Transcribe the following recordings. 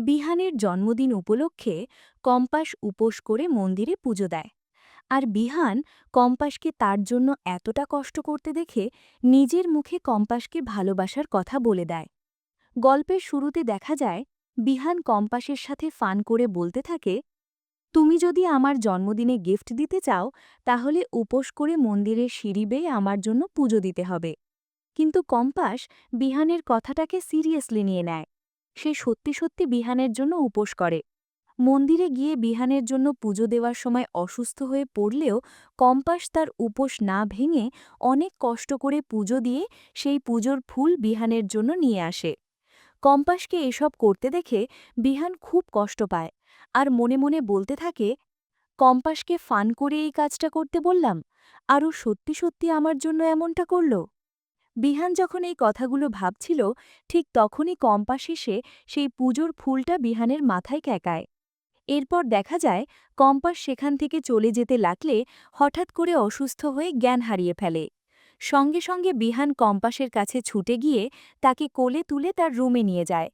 বিহানের জন্মদিন উপলক্ষে কম্পাস উপোস করে মন্দিরে পুজো দেয়। আর বিহান কম্পাসকে তার জন্য এতটা কষ্ট করতে দেখে নিজের মুখে কম্পাসকে ভালোবাসার কথা বলে দেয়। গল্পের শুরুতে দেখা যায়, বিহান কম্পাসের সাথে ফান করে বলতে থাকে, তুমি যদি আমার জন্মদিনে গিফট দিতে চাও, তাহলে উপোস করে মন্দিরের সিঁড়ি বেয়ে আমার জন্য পুজো দিতে হবে। কিন্তু কম্পাস বিহানের কথাটাকে সিরিয়াসলি নিয়ে নেয়। সে সত্যি সত্যি বিহানের জন্য উপোস করে। মন্দিরে গিয়ে বিহানের জন্য পুজো দেওয়ার সময় অসুস্থ হয়ে পড়লেও কম্পাস তার উপোস না ভেঙে অনেক কষ্ট করে পুজো দিয়ে সেই পুজোর ফুল বিহানের জন্য নিয়ে আসে। কম্পাসকে এসব করতে দেখে বিহান খুব কষ্ট পায় আর মনে মনে বলতে থাকে, কম্পাসকে ফান করে এই কাজটা করতে বললাম, আরও সত্যি সত্যি আমার জন্য এমনটা করল? বিহান যখন এই কথাগুলো ভাবছিল, ঠিক তখনই কম্পাস এসে সেই পুজোর ফুলটা বিহানের মাথায় ক্যাকায়। এরপর দেখা যায়, কম্পাস সেখান থেকে চলে যেতে লাগলে হঠাৎ করে অসুস্থ হয়ে জ্ঞান হারিয়ে ফেলে। সঙ্গে সঙ্গে বিহান কম্পাসের কাছে ছুটে গিয়ে তাকে কোলে তুলে তার রুমে নিয়ে যায়।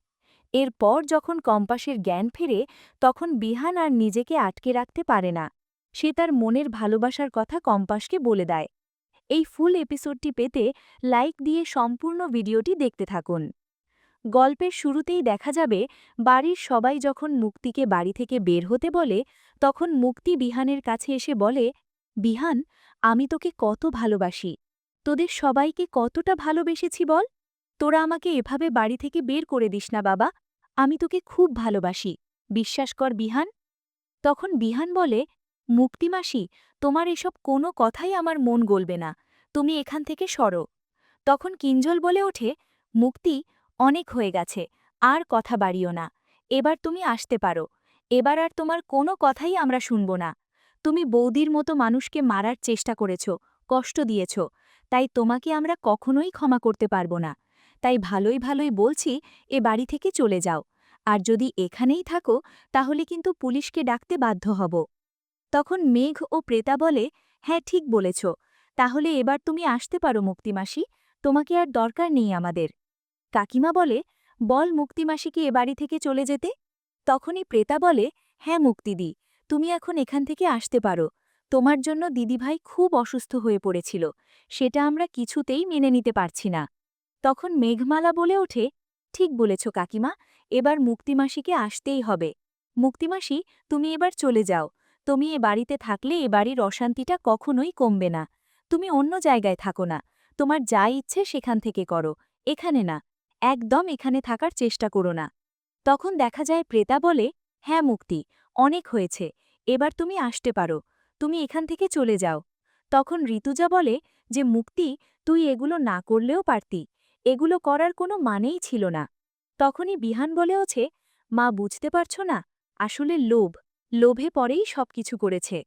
এরপর যখন কম্পাসের জ্ঞান ফেরে, তখন বিহান আর নিজেকে আটকে রাখতে পারে না। সে তার মনের ভালোবাসার কথা কম্পাসকে বলে দেয়। এই ফুল এপিসোডটি পেতে লাইক দিয়ে সম্পূর্ণ ভিডিওটি দেখতে থাকুন। গল্পের শুরুতেই দেখা যাবে, বাড়ির সবাই যখন মুক্তিকে বাড়ি থেকে বের হতে বলে, তখন মুক্তি বিহানের কাছে এসে বলে, বিহান, আমি তোকে কত ভালোবাসি। তোদের সবাইকে কতটা ভালোবেসেছি বল? তোরা আমাকে এভাবে বাড়ি থেকে বের করে দিস না বাবা। আমি তোকে খুব ভালোবাসি। বিশ্বাস কর বিহান। তখন বিহান বলে মুক্তিমাসি তোমার এসব কোনো কথাই আমার মন গলবে না। তুমি এখান থেকে সরো। তখন কিঞ্জল বলে ওঠে, মুক্তি, অনেক হয়ে গেছে, আর কথা বাড়িও না। এবার তুমি আসতে পারো। এবার আর তোমার কোনো কথাই আমরা শুনব না। তুমি বৌদির মতো মানুষকে মারার চেষ্টা করেছ, কষ্ট দিয়েছ। তাই তোমাকে আমরা কখনোই ক্ষমা করতে পারব না। তাই ভালোই ভালোই বলছি, এ বাড়ি থেকে চলে যাও। আর যদি এখানেই থাকো, তাহলে কিন্তু পুলিশকে ডাকতে বাধ্য হব। তখন মেঘ ও প্রেতা বলে হ্যাঁ ঠিক বলেছ। তাহলে এবার তুমি আসতে পারো মুক্তিমাসি, তোমাকে আর দরকার নেই আমাদের। কাকিমা বলে, বল মুক্তিমাসিকে এ বাড়ি থেকে চলে যেতে? তখনই প্রেতা বলে হ্যাঁ মুক্তিদি তুমি এখন এখান থেকে আসতে পারো। তোমার জন্য দিদিভাই খুব অসুস্থ হয়ে পড়েছিল, সেটা আমরা কিছুতেই মেনে নিতে পারছি না। তখন মেঘমালা বলে ওঠে, ঠিক বলেছ কাকিমা, এবার মুক্তিমাসিকে আসতেই হবে। মুক্তিমাসি, তুমি এবার চলে যাও তুমি এ বাড়িতে থাকলে এ বাড়ির অশান্তিটা কখনোই কমবে না। তুমি অন্য জায়গায় থাকো না। তোমার যা ইচ্ছে সেখান থেকে করো। এখানে না। একদম এখানে থাকার চেষ্টা করো না। তখন দেখা যায় প্রেতা বলে হ্যাঁ মুক্তি, অনেক হয়েছে। এবার তুমি আসতে পারো। তুমি এখান থেকে চলে যাও। তখন ঋতুজা বলে, যে মুক্তি, তুই এগুলো না করলেও পারতি। এগুলো করার কোনো মানেই ছিল না। তখনই বিহান বলে ওছে মা, বুঝতে পারছ না? আসলে লোভ। লোভে পরেই সব কিছু করেছে।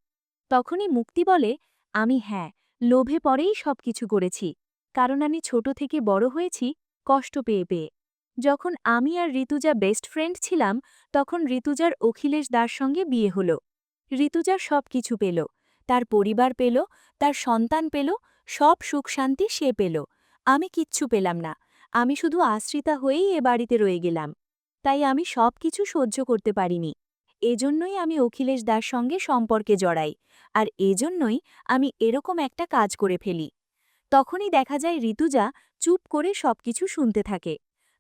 তখনই মুক্তি বলে, আমি হ্যাঁ লোভে পরেই সব কিছু করেছি। কারণ আমি ছোট থেকে বড় হয়েছি, কষ্ট পেয়ে পেয়ে। যখন আমি আর ঋতুজা বেস্ট ফ্রেন্ড ছিলাম, তখন ঋতুজার অখিলেশ দার সঙ্গে বিয়ে হল। ঋতুজার সব কিছু পেল। তার পরিবার পেল, তার সন্তান পেল, সব সুখ শান্তি সে পেল। আমি কিচ্ছু পেলাম না। আমি শুধু আশ্রিতা হয়েই এ বাড়িতে রয়ে গেলাম। তাই আমি সব কিছু সহ্য করতে পারিনি। এজন্যই আমি অখিলেশ দার সঙ্গে সম্পর্কে জড়াই, আর এজন্যই আমি এরকম একটা কাজ করে ফেলি। তখনই দেখা যায় ঋতুজা চুপ করে সবকিছু শুনতে থাকে।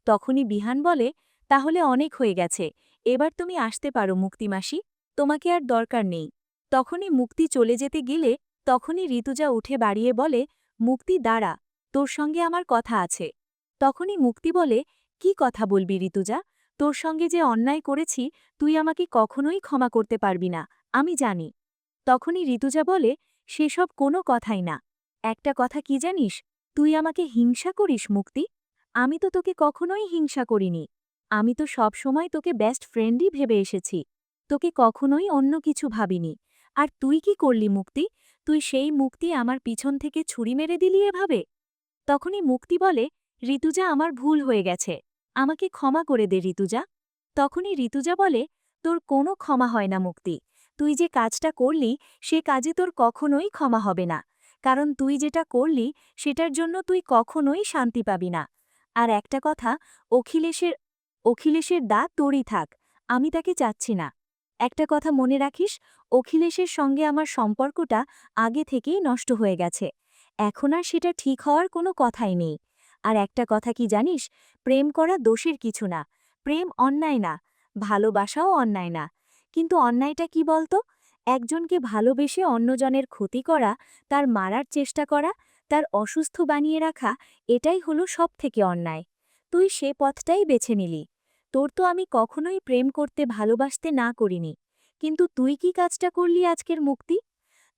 তখনই বিহান বলে, তাহলে অনেক হয়ে গেছে, এবার তুমি আসতে পারো মুক্তিমাসি তোমাকে আর দরকার নেই। তখনই মুক্তি চলে যেতে গেলে তখনই ঋতুজা উঠে বাড়িয়ে বলে, মুক্তি দাঁড়া, তোর সঙ্গে আমার কথা আছে। তখনই মুক্তি বলে, কি কথা বলবি ঋতুজা? তোর সঙ্গে যে অন্যায় করেছি, তুই আমাকে কখনোই ক্ষমা করতে পারবি না, আমি জানি। তখনই ঋতুজা বলে, সেসব কোনো কথাই না। একটা কথা কি জানিস? তুই আমাকে হিংসা করিস, মুক্তি? আমি তো তোকে কখনোই হিংসা করিনি। আমি তো সব সময় তোকে বেস্ট ফ্রেন্ডই ভেবে এসেছি। তোকে কখনোই অন্য কিছু ভাবিনি। আর তুই কি করলি, মুক্তি? তুই সেই মুক্তি আমার পিছন থেকে ছুরি মেরে দিলি এভাবে? তখনই মুক্তি বলে, ঋতুজা, আমার ভুল হয়ে গেছে। আমাকে ক্ষমা করে দে, ঋতুজা। তখনই ঋতুজা বলে, তোর কোনো ক্ষমা হয় না, মুক্তি। তুই যে কাজটা করলি, সে কাজে তোর কখনোই ক্ষমা হবে না। কারণ তুই যেটা করলি, সেটার জন্য তুই কখনোই শান্তি পাবি না। আর একটা কথা, অখিলেশের অখিলেশের দা তোরই থাক। আমি তাকে চাচ্ছি না। একটা কথা মনে রাখিস, অখিলেশের সঙ্গে আমার সম্পর্কটা আগে থেকেই নষ্ট হয়ে গেছে। এখন আর সেটা ঠিক হওয়ার কোনো কথাই নেই। আর একটা কথা কি জানিস? প্রেম করা দোষের কিছু না। প্রেম অন্যায় না, ভালোবাসাও অন্যায় না। কিন্তু অন্যায়টা কি বলতো? একজনকে ভালোবেসে অন্যজনের ক্ষতি করা, তার মারার চেষ্টা করা, তার অসুস্থ বানিয়ে রাখা, এটাই হলো সব থেকে অন্যায়। তুই সে পথটাই বেছে নিলি। তোর তো আমি কখনোই প্রেম করতে ভালোবাসতে না করিনি। কিন্তু তুই কি কাজটা করলি আজকের মুক্তি?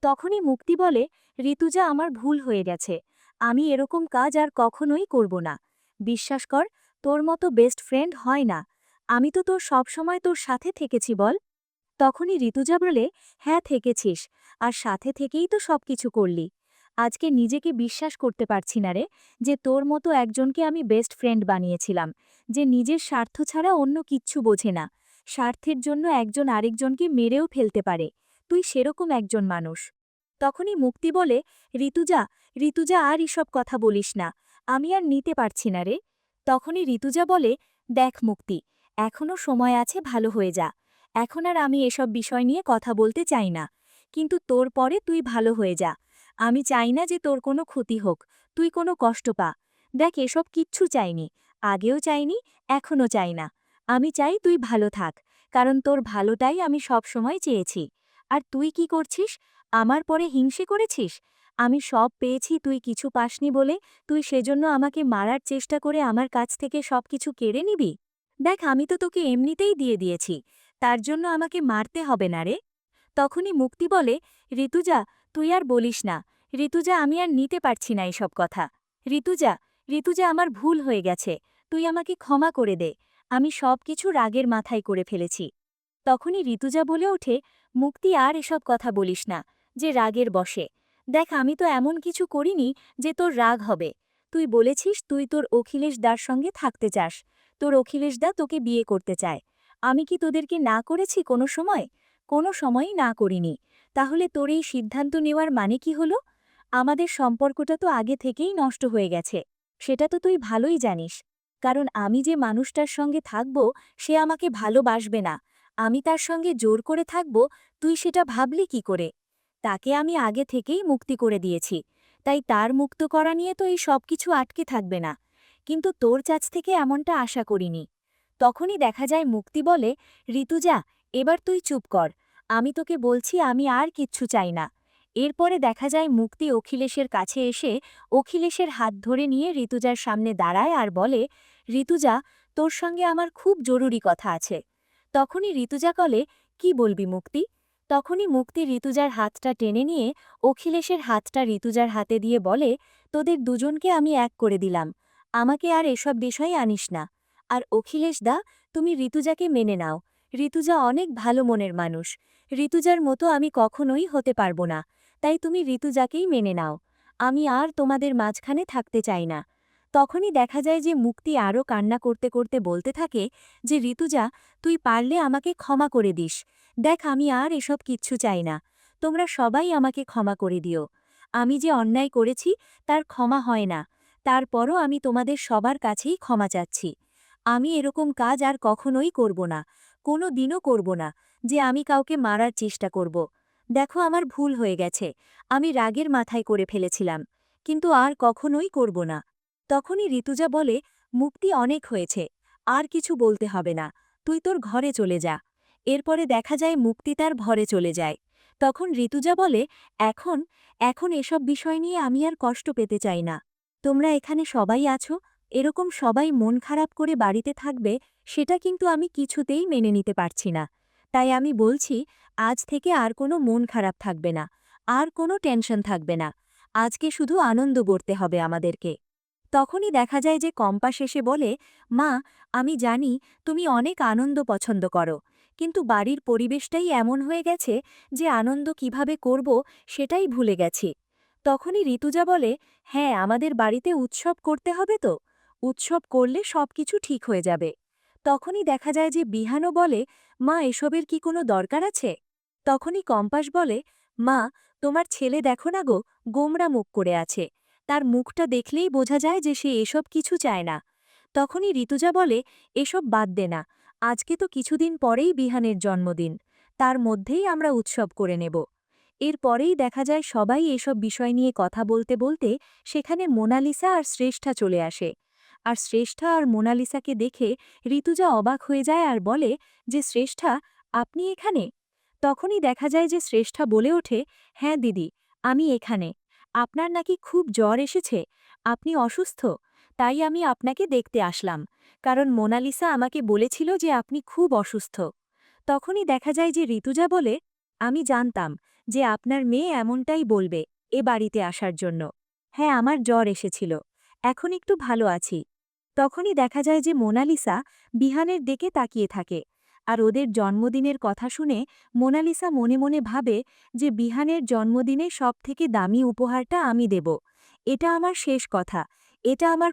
তখনই মুক্তি বলে, ঋতুজা, আমার ভুল হয়ে গেছে। আমি এরকম কাজ আর কখনোই করব না। বিশ্বাস কর, তোর মতো বেস্ট ফ্রেন্ড হয় না। আমি তো তোর সবসময় তোর সাথে থেকেছি বল। তখনই ঋতুজা বলে হ্যাঁ থেকেছিস। আর সাথে থেকেই তো সবকিছু করলি। আজকে নিজেকে বিশ্বাস করতে পারছি না রে, যে তোর মতো একজনকে আমি বেস্ট ফ্রেন্ড বানিয়েছিলাম, যে নিজের স্বার্থ ছাড়া অন্য কিচ্ছু বোঝে না। স্বার্থের জন্য একজন আরেকজনকে মেরেও ফেলতে পারে। তুই সেরকম একজন মানুষ। তখনই মুক্তি বলে, ঋতুজা ঋতুজা, আর এসব কথা বলিস না। আমি আর নিতে পারছি না রে। তখনই ঋতুজা বলে, দেখ মুক্তি, এখনও সময় আছে, ভালো হয়ে যা। এখন আর আমি এসব বিষয় নিয়ে কথা বলতে চাই না। কিন্তু তোর পরে তুই ভালো হয়ে যা। আমি চাই না যে তোর কোনো ক্ষতি হোক। তুই কোনো কষ্ট পা। দেখ, এসব কিচ্ছু চাইনি। আগেও চাইনি, এখনও চাই না। আমি চাই তুই ভালো থাক, কারণ তোর ভালোটাই আমি সব সময় চেয়েছি। আর তুই কি করছিস? আমার পরে হিংসে করেছিস? আমি সব পেয়েছি, তুই কিছু পাসনি বলে। তুই সেজন্য আমাকে মারার চেষ্টা করে আমার কাছ থেকে সব কিছু কেড়ে নিবি? দেখ, আমি তো তোকে এমনিতেই দিয়ে দিয়েছি। তার জন্য আমাকে মারতে হবে না রে। তখনই মুক্তি বলে, ঋতুজা, তুই আর বলিস না। ঋতুজা, আমি আর নিতে পারছি না এসব কথা। ঋতুজা ঋতুজা, আমার ভুল হয়ে গেছে। তুই আমাকে ক্ষমা করে দে। আমি সব কিছু রাগের মাথায় করে ফেলেছি। তখনই ঋতুজা বলে ওঠে, মুক্তি, আর এসব কথা বলিস না। যে রাগের বসে দেখ, আমি তো এমন কিছু করিনি যে তোর রাগ হবে। তুই বলেছিস তুই তোর অখিলেশ দার সঙ্গে থাকতে চাস। তোর অখিলেশ দা তোকে বিয়ে করতে চায়। আমি কি তোদেরকে না করেছি কোনো সময়? কোনো সময়ই না করিনি। তাহলে তোর এই সিদ্ধান্ত নেওয়ার মানে কি হলো? আমাদের সম্পর্কটা তো আগে থেকেই নষ্ট হয়ে গেছে। সেটা তো তুই ভালোই জানিস। কারণ আমি যে মানুষটার সঙ্গে থাকব, সে আমাকে ভালোবাসবে না। আমি তার সঙ্গে জোর করে থাকব, তুই সেটা ভাবলি কি করে? তাকে আমি আগে থেকেই মুক্তি করে দিয়েছি। তাই তার মুক্ত করা নিয়ে তো এই সব কিছু আটকে থাকবে না। কিন্তু তোর কাছ থেকে এমনটা আশা করিনি। তখনই দেখা যায় মুক্তি বলে, ঋতুজা, এবার তুই চুপ কর। আমি তোকে বলছি আমি আর কিচ্ছু চাই না। এরপরে দেখা যায় মুক্তি অখিলেশের কাছে এসে অখিলেশের হাত ধরে নিয়ে ঋতুজার সামনে দাঁড়ায় আর বলে, ঋতুজা, তোর সঙ্গে আমার খুব জরুরি কথা আছে। তখনই ঋতুজা কলে, কি বলবি মুক্তি? তখনই মুক্তি ঋতুজার হাতটা টেনে নিয়ে অখিলেশের হাতটা ঋতুজার হাতে দিয়ে বলে, তোদের দুজনকে আমি এক করে দিলাম। আমাকে আর এসব বিষয়ে আনিস না। আর অখিলেশ দা, তুমি ঋতুজাকে মেনে নাও। ঋতুজা অনেক ভালো মনের মানুষ। ঋতুজার মতো আমি কখনোই হতে পারব না। তাই তুমি ঋতুজাকেই মেনে নাও। আমি আর তোমাদের মাঝখানে থাকতে চাই না। তখনই দেখা যায় যে মুক্তি আরও কান্না করতে করতে বলতে থাকে যে, ঋতুজা, তুই পারলে আমাকে ক্ষমা করে দিস। দেখ, আমি আর এসব কিচ্ছু চাই না। তোমরা সবাই আমাকে ক্ষমা করে দিও। আমি যে অন্যায় করেছি, তার ক্ষমা হয় না। তারপরও আমি তোমাদের সবার কাছেই ক্ষমা চাচ্ছি। আমি এরকম কাজ আর কখনোই করব না, কোনো দিনও করব না, যে আমি কাউকে মারার চেষ্টা করব। দেখো, আমার ভুল হয়ে গেছে। আমি রাগের মাথায় করে ফেলেছিলাম, কিন্তু আর কখনোই করব না। তখনই ঋতুজা বলে, মুক্তি অনেক হয়েছে, আর কিছু বলতে হবে না। তুই তোর ঘরে চলে যা। এরপরে দেখা যায় মুক্তি তার ঘরে চলে যায়। তখন ঋতুজা বলে, এখন এখন এসব বিষয় নিয়ে আমি আর কষ্ট পেতে চাই না। তোমরা এখানে সবাই আছো, এরকম সবাই মন খারাপ করে বাড়িতে থাকবে, সেটা কিন্তু আমি কিছুতেই মেনে নিতে পারছি না। তাই আমি বলছি, আজ থেকে আর কোনো মন খারাপ থাকবে না, আর কোনো টেনশন থাকবে না। আজকে শুধু আনন্দ করতে হবে আমাদেরকে। তখনই দেখা যায় যে কম্পাস এসে বলে, মা, আমি জানি তুমি অনেক আনন্দ পছন্দ করো কিন্তু বাড়ির পরিবেশটাই এমন হয়ে গেছে যে আনন্দ কীভাবে করব সেটাই ভুলে গেছি। তখনই ঋতুজা বলে হ্যাঁ আমাদের বাড়িতে উৎসব করতে হবে তো। উৎসব করলে সব কিছু ঠিক হয়ে যাবে। তখনই দেখা যায় যে বিহানও বলে, মা, এসবের কি কোনো দরকার আছে? তখনই কম্পাস বলে, মা, তোমার ছেলে দেখো না গো, গোমরা মুখ করে আছে। তার মুখটা দেখলেই বোঝা যায় যে সে এসব কিছু চায় না। তখনই ঋতুজা বলে, এসব বাদ দে না। আজকে তো কিছুদিন পরেই বিহানের জন্মদিন, তার মধ্যেই আমরা উৎসব করে নেব। এরপরেই দেখা যায় সবাই এসব বিষয় নিয়ে কথা বলতে বলতে সেখানে মোনালিসা আর শ্রেষ্ঠা চলে আসে। আর শ্রেষ্ঠা আর মোনালিসাকে দেখে ঋতুজা অবাক হয়ে যায় আর বলে যে, শ্রেষ্ঠা, আপনি এখানে? তখনই দেখা যায় যে, শ্রেষ্ঠা বলে ওঠে হ্যাঁ দিদি, আমি এখানে। আপনার নাকি খুব জ্বর এসেছে, আপনি অসুস্থ, তাই আমি আপনাকে দেখতে আসলাম। কারণ মোনালিসা আমাকে বলেছিল যে আপনি খুব অসুস্থ। তখনই দেখা যায় যে ঋতুজা বলে, আমি জানতাম যে আপনার মেয়ে এমনটাই বলবে এ বাড়িতে আসার জন্য। হ্যাঁ আমার জ্বর এসেছিল। এখন একটু ভালো আছি। তখনই দেখা যায় যে মোনালিসা বিহানের দিকে তাকিয়ে থাকে। আর ওদের জন্মদিনের কথা শুনে মোনালিসা মনে মনে ভাবে যে বিহানের জন্মদিনে সবথেকে দামি উপহারটা আমি দেব। এটা আমার শেষ কথা। এটা আমার